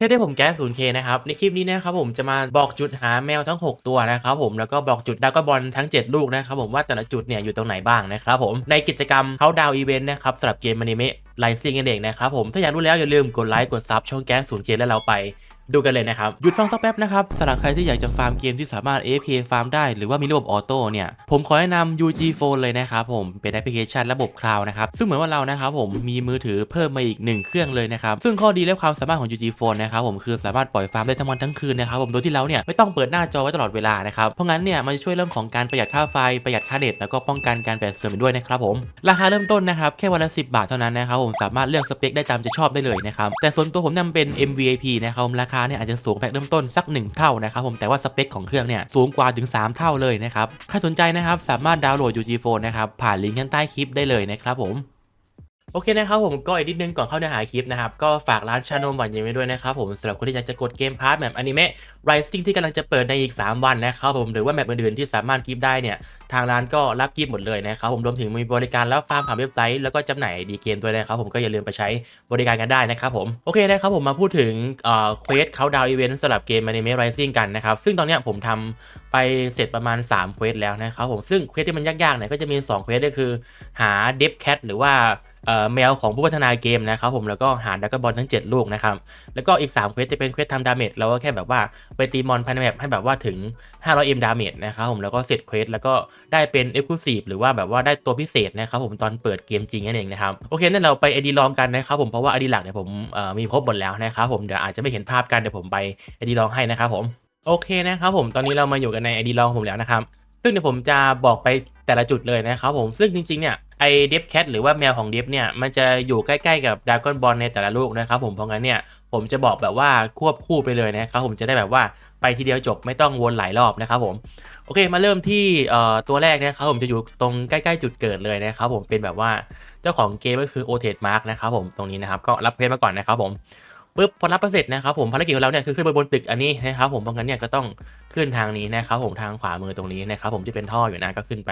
เท่ได้ผมแก๊ส 0K นะครับ ในคลิปนี้นะครับผมจะมาบอกจุดหาแมวทั้ง 6 ตัวนะครับผมแล้วก็บอกจุดดาวกบอลทั้ง 7 ลูกนะครับผมว่าแต่ละจุดเนี่ยอยู่ตรงไหนบ้างนะครับผมในกิจกรรมเขาดาวอีเวนต์นะครับสำหรับเกมอนิเมะไลซิงกันเองนะครับผมถ้าอยากรู้แล้วอย่าลืมกดไลค์กดซับช่องแก๊ส 0K และเราไป ดูกันเลยนะครับ หยุดฟังสักแป๊บนะครับสำหรับใครที่อยากจะฟาร์มเกมที่สามารถ AFK ฟาร์มได้หรือว่ามีระบบออโต้เนี่ย ผมขอแนะนำ UG Phone เลยนะครับผมเป็นแอปพลิเคชันระบบคลาวนะครับ ซึ่งเหมือนว่าเรานะครับผมมีมือถือเพิ่มมาอีก 1 เครื่องเลยนะครับ ซึ่งข้อดีและความสามารถของ UG Phone นะครับผมคือสามารถปล่อยฟาร์มได้ทั้งวันทั้งคืนนะครับผมโดยที่เราเนี่ยไม่ต้องเปิดหน้าจอไว้ตลอดเวลานะครับเพราะงั้นเนี่ยมันจะช่วยเรื่องของการประหยัดค่าไฟประหยัดค่าเน็ตแล้วก็ป้องกันการแปดเสื่อมด้วยนะครับผมราคาเริ่มต้นนะครับแค่วันละ10 บาทเท่านั้นนะครับผมสามารถเลือกสเปคได้ตามใจชอบได้เลยนะครับแต่ส่วนตัวผมนำเป็น MVIP นะครับผมราคาเนี่ยอาจจะสูงแพ็คเริ่มต้นสัก 1 เท่านะครับผมแต่ว่าสเปคของเครื่องเนี่ยสูงกว่าถึง 3 เท่าเลยนะครับใครสนใจนะครับสามารถดาวน์โหลด UG Phone นะครับผ่านลิงก์ข้างใต้คลิปได้เลยนะครับผม โอเคนะครับผมก็อีกนิดนึงก่อนเข้าเนื้อหาคลิปนะครับ ก็ฝากร้านชานมหวานเย็นไว้ด้วยนะครับผมสำหรับคนที่อยากจะกดเกมพาร์ทแบบอนิเมะ Rising ที่กำลังจะเปิดในอีก 3 วันนะครับผมหรือว่าแมปอื่นๆที่สามารถกิฟได้เนี่ย ทางร้านก็รับกิฟหมดเลยนะครับผมรวมถึงมีบริการรับฟาร์มผ่านเว็บไซต์แล้วก็จำหน่ายดีเกมด้วยนะครับผมก็อย่าลืมไปใช้บริการกันได้นะครับผมโอเคนะครับผมมาพูดถึงเอ่อเควสเขาดาวอีเวนต์สำหรับเกมอนิเมะ Rising กันนะครับซึ่งตอนเนี้ยผมทำไปเสร็จประมาณ3เควสแล้วนะครับผมซึ่งเควสที่มันยากๆเนี่ยก็จะมี2เควสก็คือหาเดฟแคทหรือว่า แมวของผู้พัฒนาเกมนะครับผมแล้วก็หาดักบอลทั้ง 7 ลูกนะครับแล้วก็อีก3เควสจะเป็นเควสทำดาเมจเราก็แค่แบบว่าไปตีมอนภายในแมปให้แบบว่าถึง 500M ดาเมจนะครับผมแล้วก็เสร็จเควสแล้วก็ได้เป็น e x c l u s i v e หรือว่าแบบว่าได้ตัวพิเศษนะครับผมตอนเปิดเกมจริงนั่นเองนะครับโอเคนั่นเราไป ID ลองกันนะครับผมเพราะว่า ID หลักเนี่ยผมมีครบหมดแล้วนะครับผมเดี๋ยวอาจจะไม่เห็นภาพกันเดี๋ยวผมไป ID ลองให้นะครับผมโอเคนะครับผมตอนนี้เรามาอยู่กันใน ID ลองผมแล้วนะครับ ซึ่งเดี๋ยวผมจะบอกไปแต่ละจุดเลยนะครับผมซึ่งจริงๆเนี่ยไอเดฟแคทหรือว่าแมวของเดฟเนี่ยมันจะอยู่ใกล้ๆกับดากอนบอลในแต่ละลูกนะครับผมเพราะงั้นเนี่ยผมจะบอกแบบว่าควบคู่ไปเลยนะครับผมจะได้แบบว่าไปทีเดียวจบไม่ต้องวนหลายรอบนะครับผมโอเคมาเริ่มที่ตัวแรกนะครับผมจะอยู่ตรงใกล้ๆจุดเกิดเลยนะครับผมเป็นแบบว่าเจ้าของเกมก็คือโอเทดมาร์กนะครับผมตรงนี้นะครับก็รับเพจมาก่อนนะครับผม ปึ๊บพอรับเสร็จนะครับผมภารกิจของเราเนี่ยคือขึ้นไปบนตึกอันนี้นะครับผมเพราะงั้นเนี่ยก็ต้องขึ้นทางนี้นะครับผมทางขวามือตรงนี้นะครับผมที่เป็นท่ออยู่นะก็ขึ้นไป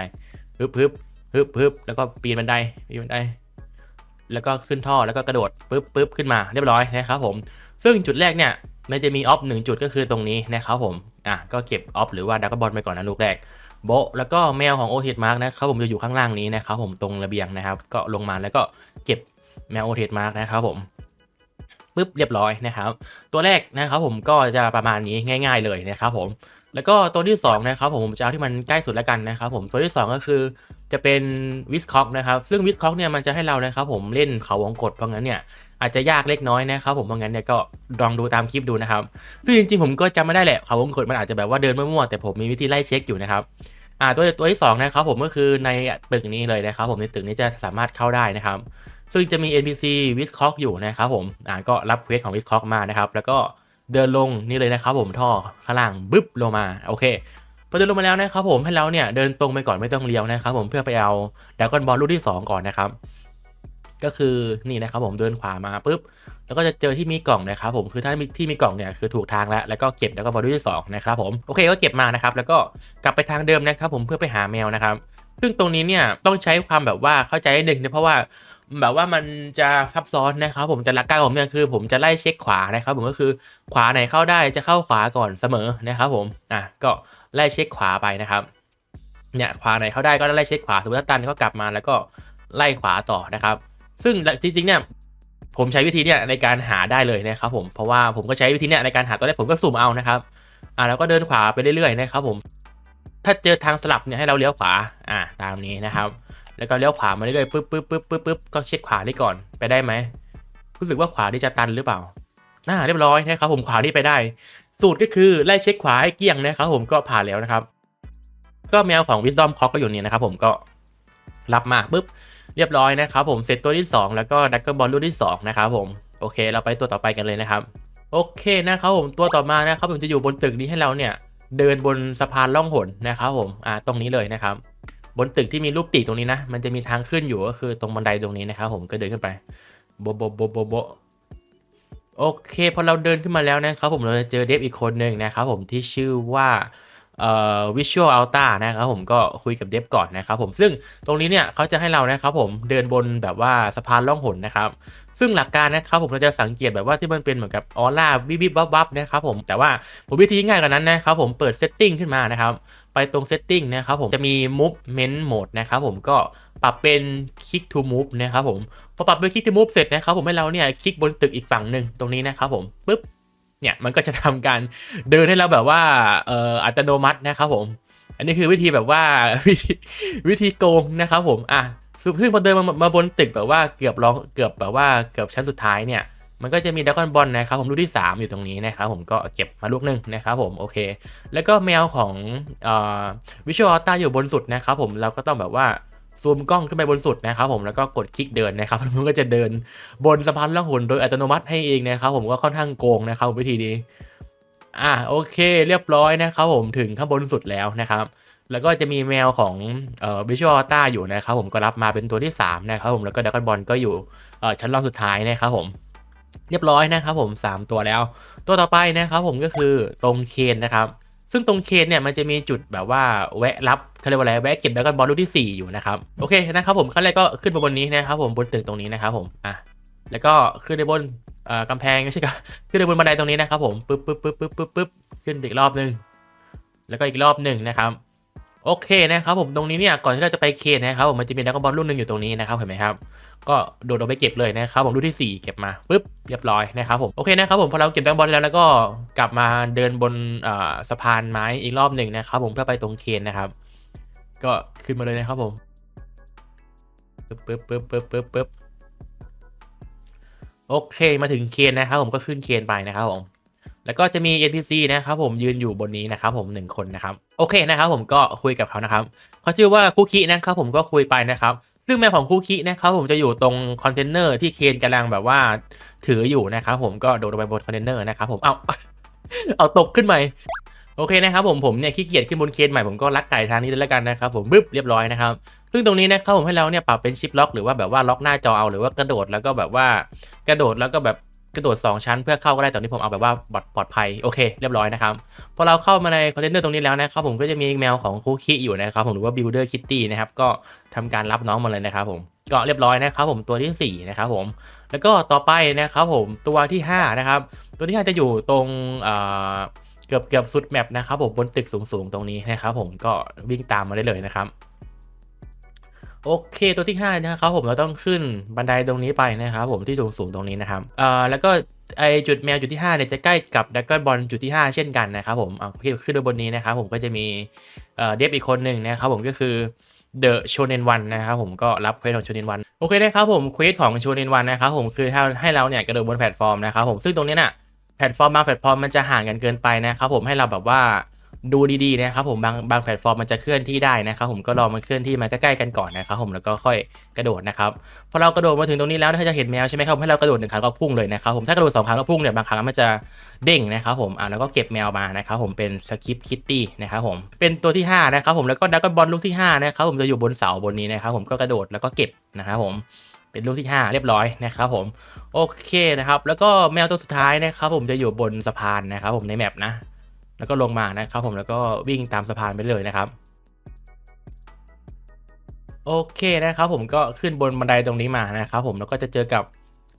ฮึบฮึบฮึบฮึบแล้วก็ปีนบันไดปีนบันได แล้วก็ขึ้นท่อแล้วก็กระโดดปึ๊บปึ๊บขึ้นมาเรียบร้อยนะครับผมซึ่งจุดแรกเนี่ยมันจะมีออฟหนึ่งจุดก็คือตรงนี้นะครับผมอะก็เก็บออฟหรือว่าดักบอลไปก่อนนะลูกแรกโบแล้วก็แมวของโอเทดมาร์กนะครับผมจะอยู่ข้างล่างนี้นะครับผมตรงระเบียงนะครับ ก็ลงมาแล้วก็เก็บแมวโอเทดมาร์กนะครับผม ปึ๊บเรียบร้อยนะครับ ตัวแรกนะครับผมก็จะประมาณนี้ง่าย ๆเลยนะครับผมแล้วก็ตัวที่2นะครับผมจะเอาที่มันใกล้สุดแล้วกันนะครับผมตัวที่ 2 ก็คือจะเป็นวิสคอกนะครับซึ่งวิสคอกเนี่ยมันจะให้เรานะครับผมเล่นเขาวงกดเพราะงั้นเนี่ยอาจจะยากเล็กน้อยนะครับผมเพราะงั้นเนี่ยก็ลองดูตามคลิปดูนะครับซึ่งจริงๆผมก็จำไม่ได้แหละเขาวงกดมันอาจจะแบบว่าเดินมั่วๆแต่ผมมีวิธีไล่เช็คอยู่นะครับอ่าตัวตัวที่สองนะครับผมก็คือในตึกนี้เลยนะครับผมในตึกนี้จะสามารถเข้าได้นะครับ ซึ่งจะมี NPC วิสคอกอยู่นะครับผมอ่าก็รับเควสของวิสคอกมานะครับแล้วก็เดินลงนี่เลยนะครับผมท่อข้างล่างบึ๊บลงมาโอเคพอเดินลงมาแล้วนะครับผมให้เราเนี่ยเดินตรงไปก่อนไม่ต้องเลี้ยวนะครับผมเพื่อไปเอาดากอนบอลลูกที่ 2 ก่อนนะครับ ก็คือนี่นะครับผมเดินขวามาปุ๊บแล้วก็จะเจอที่มีกล่องนะครับผมคือถ้ามีที่มีกล่องเนี่ยคือถูกทางแล้วแล้วก็เก็บดากอนบอลลูกที่2นะครับผมโอเคก็เก็บมานะครับแล้วก็กลับไปทางเดิมนะครับผมเพื่อไปหาแมวนะครับ ซึ่งตรงนี้เนี่ยต้องใช้ความแบบว่าเข้าใจนิดนึงนะเพราะว่า แบบว่ามันจะซับซ้อนนะครับผมแต่หลักการของผมเนี่ยคือ ผมจะไล่เช็คขวานะครับ ผมก็คือขวาไหนเข้าได้จะเข้าขวาก่อนเสมอนะครับผมอะก็ไล่เช็คขวาไปนะครับเนี่ยขวาไหนเข้าได้ก็ไล่เช็คขวาสมมติถ้าตันก็กลับมาแล้วก็ไล่ขวาต่อนะครับ ซึ่งจริงๆเนี่ยผมใช้วิธีเนี่ยในการหาได้เลยนะครับผมเพราะว่าผมก็ใช้วิธีเนี่ยในการหาตัวแรกผมก็สุ่มเอานะครับอะแล้วก็เดินขวาไปเรื่อยๆนะครับผมถ้าเจอทางสลับเนี่ยให้เราเลี้ยวขวาอะตามนี้นะครับ แล้วก็เลี้ยวขวามาเรื่อยๆปึ๊บปึ๊บปึ๊บปึ๊บปึ๊บก็เช็คขวานี่ก่อนไปได้ไหมรู้สึกว่าขวานี่จะตันหรือเปล่าอ่าเรียบร้อยนะครับผมขวานี่ไปได้ สูตรก็คือไล่เช็คขวาให้เกี้ยงนะครับผมก็ผ่านแล้วนะครับ ก็แมวของ Wisdom Cock ก็อยู่นี่นะครับผมก็รับมาปุ๊บเรียบร้อยนะครับผมเสร็จตัวที่ 2 แล้วก็ดักเกิลบอลรุ่นที่2นะครับผมโอเค เราไปตัวต่อไปกันเลยนะครับ โอเคนะครับผมตัวต่อมานะครับผมจะอยู่บนตึกนี้ให้เราเนี่ยเดินบนสะพานล่องหนนะครับผมอ่าตรงนี้เลยนะครับ บนตึกที่มีรูปปีกตรงนี้นะ มันจะมีทางขึ้นอยู่ก็คือตรงบันไดตรงนี้นะครับผมก็เดินขึ้นไปโบโบะโบโบโบโอเคพอเราเดินขึ้นมาแล้วนะครับผมเราจะเจอเดฟอีกคนหนึ่งนะครับผมที่ชื่อว่าเอ่อ Visual Alta นะครับผมก็คุยกับเดฟก่อนนะครับผมซึ่งตรงนี้เนี่ยเขาจะให้เรานะครับผมเดินบนแบบว่าสะพานล่องหนนะครับซึ่งหลักการนะครับผมเราจะสังเกตแบบว่าที่มันเป็นเหมือนกับออร่าวิบวิบวับวับนะครับผมแต่ว่าผมวิธีง่ายกว่านั้นนะครับผมเปิดเซตติ้งขึ้นมานะครับ ไปตรงเซตติ้งนะครับผมจะมี movement mode นะครับผมก็ปรับเป็น click to move นะครับผมพอปรับเป็น click to move เสร็จนะครับผมให้เราเนี่ยคลิกบนตึกอีกฝั่งหนึ่งตรงนี้นะครับผมปุ๊บเนี่ยมันก็จะทำการเดินให้เราแบบว่าเอ่ออัตโนมัตินะครับผม อันนี้คือวิธีแบบว่าวิธีวิธีโกงนะครับผมอะซึ่งพอเดินมามาบนตึกแบบว่าเกือบร้องเกือบแบบว่าเกือบชั้นสุดท้ายเนี่ย มันก็จะมีดักอนบอลนะครับผมลูกที่ 3 อยู่ตรงนี้นะครับผมก็เก็บมาลูกหนึ่งนะครับผมโอเค แล้วก็แมวของวิชวลต้าอยู่บนสุดนะครับผมเราก็ต้องแบบว่าซูมกล้องขึ้นไปบนสุดนะครับผมแล้วก็กดคลิกเดินนะครับมันก็จะเดินบนสะพานล่องหนโดยอัตโนมัติให้เองนะครับผมก็ค่อนข้างโกงนะครับวิธีนี้อะโอเคเรียบร้อยนะครับผมถึงข้างบนสุดแล้วนะครับ แล้วก็จะมีแมวของเอ่อวิชวลต้าอยู่นะครับผมก็รับมาเป็นตัวที่ 3 นะครับผมแล้วก็ดักอนบอลก็อยู่เอ่อชั้นรองสุดท้ายนะครับผม เรียบร้อยนะครับผม 3 ตัวแล้ว ตัวต่อไปนะครับผมก็คือตรงเคนนะครับ ซึ่งตรงเคนเนี่ยมันจะมีจุดแบบว่าแวะรับเขาเรียกว่าอะไรแวะเก็บดักกันบอลลูกที่ 4 อยู่นะครับโอเคนะครับผมขั้นแรกก็ขึ้นไปบนนี้นะครับผมบนตึกตรงนี้นะครับผมอะแล้วก็ขึ้นไปบนอ่อกำแพงไม่ใช่กับขึ้นไปบนบันไดตรงนี้นะครับผมปึ๊บปึ๊บปึ๊บปึ๊บปึ๊บปึ๊บขึ้นอีกรอบหนึ่งแล้วก็อีกรอบหนึ่งนะครับ โอเคนะครับผมตรงนี้เนี่ยก่อนที่เราจะไปเคนนะครับผมมันจะมีดักบอลลูกหนึ่งอยู่ตรงนี้นะครับเห็นไหมครับก็โดดลงไปเก็บเลยนะครับผมลูกที่ 4 เก็บมาปุ๊บเรียบร้อยนะครับผมโอเคนะครับผมพอเราเก็บแบงบอลแล้วแล้วก็กลับมาเดินบนสะพานไม้อีกรอบหนึ่งนะครับผมเพื่อไปตรงเคนนะครับ ก็ขึ้นมาเลยนะครับผมปึ๊บปึ๊บปึ๊บปึ๊บปึ๊บปึ๊บโอเคมาถึงเคนนะครับผมก็ขึ้นเคนไปนะครับผม แล้วก็จะมี NPC นะครับผมยืนอยู่บนนี้นะครับผมหนึ่งคนนะครับโอเคนะครับผมก็คุยกับเขานะครับเขาชื่อว่าคุกินะครับผมก็คุยไปนะครับซึ่งแมวของคุกินะครับผมจะอยู่ตรงคอนเทนเนอร์ที่เคนกำลังแบบว่าถืออยู่นะครับผมก็โดดลงไปบนคอนเทนเนอร์นะครับผมเอาเอาตกขึ้นใหม่โอเคนะครับผมผมเนี่ยขี้เกียจขึ้นบนเคนใหม่ผมก็ลักไก่ทางนี้เลยแล้วกันนะครับผมบึ๊บเรียบร้อยนะครับซึ่งตรงนี้นะครับผมให้เราเนี่ยปรับเป็นชิปล็อกหรือว่าแบบว่าล็อกหน้าจอเอาหรือว่ากระโดดแล้วก็แบบว่ากระโดดแล้วก็แบบ ระโดด 2 ชั้นเพื่อเข้าก็ได้ตอนนี้ผมเอาแบบว่าปลอดปลอดภัยโอเคเรียบร้อยนะครับพอเราเข้ามาในคอนเทนเนอร์ตรงนี้แล้วนะครับผมก็จะมีแมวของคุกิอยู่นะครับผมหรือว่า Builder Kitty นะครับก็ทำการรับน้องมาเลยนะครับผมก็เรียบร้อยนะครับผมตัวที่สี่นะครับผมแล้วก็ต่อไปนะครับผมตัวที่ห้านะครับตัวที่ห้าจะอยู่ตรงเอ่อเกือบเกือบสุดแมปนะครับผมบนตึกสูงๆตรงนี้นะครับผมก็วิ่งตามมาได้เลยนะครับ โอเค ตัวที่5นะครับผมเราต้องขึ้นบันไดตรงนี้ไปนะครับผมที่สูงๆตรงนี้นะครับเอ่อแล้วก็ไอจุดแมวจุดที่5เนี่ยจะใกล้กับดักเกิลบอลจุดที่ 5 เช่นกันนะครับผมเอาขึ้นไปบนนี้นะครับผมก็จะมีเอ่อเดฟอีกคนหนึ่งนะครับผมก็คือเดอะโชเนนวันนะครับผมก็รับเควสของโชเนนวันโอเคนะครับผมเควสของโชเนนวันนะครับผมคือให้ให้เราเนี่ยกระโดดบนแพลตฟอร์มนะครับผมซึ่งตรงนี้น่ะแพลตฟอร์มบางแพลตฟอร์มมันจะห่างกันเกินไปนะครับผมให้เราแบบว่า ดูดีๆนะครับผมบางบางแพลตฟอร์มมันจะเคลื่อนที่ได้นะครับผมก็ลองมันเคลื่อนที่มาใกล้ๆกันก่อนนะครับผมแล้วก็ค่อยกระโดดนะครับพอเรากระโดดมาถึงตรงนี้แล้วถ้าจะเห็นแมวใช่ไหมครับให้เรากระโดดหนึ่งครั้งก็พุ่งเลยนะครับผมถ้ากระโดดสองครั้งก็พุ่งเนี่ยบางครั้งมันจะเด้งนะครับผมอ่าแล้วก็เก็บแมวมานะครับผมเป็นสกิปคิตตี้นะครับผมเป็นตัวที่ห้านะครับผมแล้วก็ดักบอลลูกที่ห้านะครับผมจะอยู่บนเสาบนนี้นะครับผมก็กระโดดแล้วก็เก็บนะครับผมเป็นลูกที่ห้าเรียบร้อยนะครับผมโอเคนะครับแล้วก็แมวตัวสุดท้ายนะครับผมจะอยู่บนสะพานนะครับผมในแมปนะ แล้วก็ลงมานะครับผมแล้วก็วิ่งตามสะพานไปเลยนะครับโอเคนะครับผมก็ขึ้นบนบันไดตรงนี้มานะครับผมแล้วก็จะเจอกับ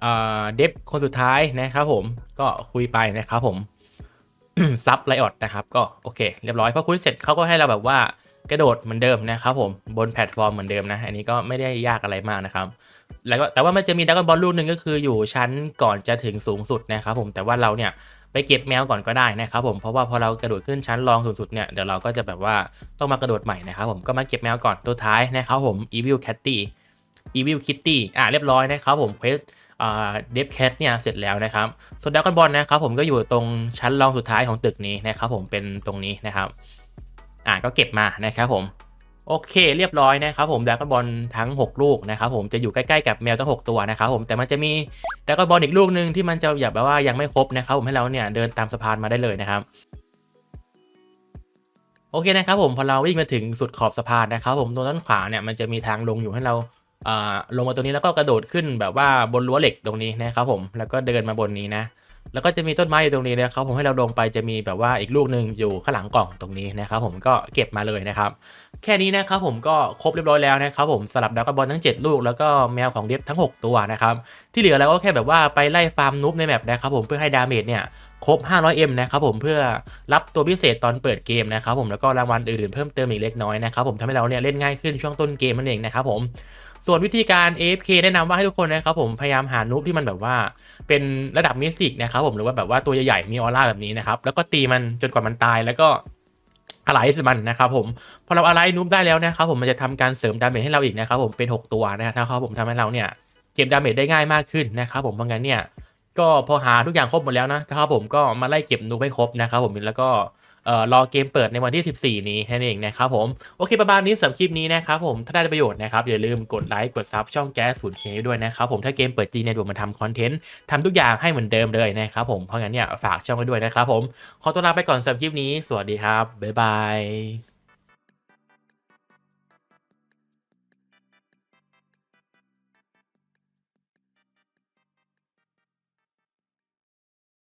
เดฟคนสุดท้ายนะครับผมก็คุยไปนะครับผมซับไลออดนะครับก็โอเค เรียบร้อยพอคุยเสร็จเขาก็ให้เราแบบว่ากระโดดเหมือนเดิมนะครับผมบนแพลตฟอร์มเหมือนเดิมนะอันนี้ก็ไม่ได้ยากอะไรมากนะครับแล้วก็แต่ว่ามันจะมีดักบอลลูกหนึ่งก็คืออยู่ชั้นก่อนจะถึงสูงสุดนะครับผมแต่ว่าเราเนี่ย ไปเก็บแมวก่อนก็ได้นะครับผมเพราะว่าพอเรากระโดดขึ้นชั้นรองสูงสุดเนี่ยเดี๋ยวเราก็จะแบบว่าต้องมากระโดดใหม่นะครับผมก็มาเก็บแมวก่อนตัวท้ายนะครับผม Evil Catty Evil Kitty อะเรียบร้อยนะครับผมเควสอ่าเดฟแคทเนี่ยเสร็จแล้วนะครับส่วนดักกอนบอลนะครับผมก็อยู่ตรงชั้นรองสุดท้ายของตึกนี้นะครับผมเป็นตรงนี้นะครับอะก็เก็บมานะครับผม โอเคเรียบร้อยนะครับผมดากอนบอลทั้ง 6 ลูกนะครับผมจะอยู่ใกล้ๆกับแมวทั้ง 6 ตัวนะครับผมแต่มันจะมีดากอนบอลอีกลูกหนึ่งที่มันจะแบบว่ายังไม่ครบนะครับผมให้เราเนี่ยเดินตามสะพานมาได้เลยนะครับโอเคนะครับผมพอเราวิ่งมาถึงสุดขอบสะพานนะครับผมตรงด้านขวาเนี่ยมันจะมีทางลงอยู่ให้เราอ่าลงมาตรงนี้แล้วก็กระโดดขึ้นแบบว่าบนรั้วเหล็กตรงนี้นะครับผมแล้วก็เดินมาบนนี้นะ แล้วก็จะมีต้นไม้อยู่ตรงนี้นะครับผมให้เราลงไปจะมีแบบว่าอีกลูกหนึ่งอยู่ข้างหลังกล่องตรงนี้นะครับผมก็เก็บมาเลยนะครับแค่นี้นะครับผมก็ครบเรียบร้อยแล้วนะครับผมสลับดักกบอลทั้ง 7 ลูกแล้วก็แมวของเดฟทั้ง 6 ตัวนะครับที่เหลือเราก็แค่แบบว่าไปไล่ฟาร์มนูบในแมปนะครับผมเพื่อให้ดาเมจเนี่ยครบ 500M นะครับผมเพื่อรับตัวพิเศษตอนเปิดเกมนะครับผมแล้วก็รางวัลอื่นๆเพิ่มเติมอีกเล็กน้อยนะครับผมทำให้เราเนี่ยเล่นง่ายขึ้นช่วงต้นเกมนั่นเองนะครับผม ส่วนวิธีการ AFK แนะนำว่าให้ทุกคนนะครับผมพยายามหานูบที่มันแบบว่า เป็นระดับมิสติกนะครับผมหรือว่าแบบว่าตัวใหญ่ๆมีออร่าแบบนี้นะครับแล้วก็ตีมันจนกว่ามันตายแล้วก็อะไรสิมันนะครับผมพอเราอะไรนูบได้แล้วนะครับผมมันจะทำการเสริมดาเมจให้เราอีกนะครับผมเป็น 6 ตัวนะครับผมทำให้เราเนี่ยเก็บดาเมจได้ง่ายมากขึ้นนะครับผมเพราะงั้นเนี่ยก็พอหาทุกอย่างครบหมดแล้วนะครับผมก็มาไล่เก็บนูบให้ครบนะครับผมแล้วก็ รอเกมเปิดในวันที่ 14 นี้แค่นั้นเองนะครับผม โอเคประมาณนี้สำหรับคลิปนี้นะครับผม ถ้าได้ประโยชน์นะครับอย่าลืมกดไลค์กดซับช่องแก๊สศูนย์เคด้วยนะครับผม ถ้าเกมเปิดจริงเนี่ยเดี๋ยวมาทำคอนเทนต์ทำทุกอย่างให้เหมือนเดิมเลยนะครับผม เพราะงั้นเนี่ยฝากช่องไว้ด้วยนะครับผม ขอตัวลาไปก่อนสำหรับคลิปนี้ สวัสดีครับบ๊ายบาย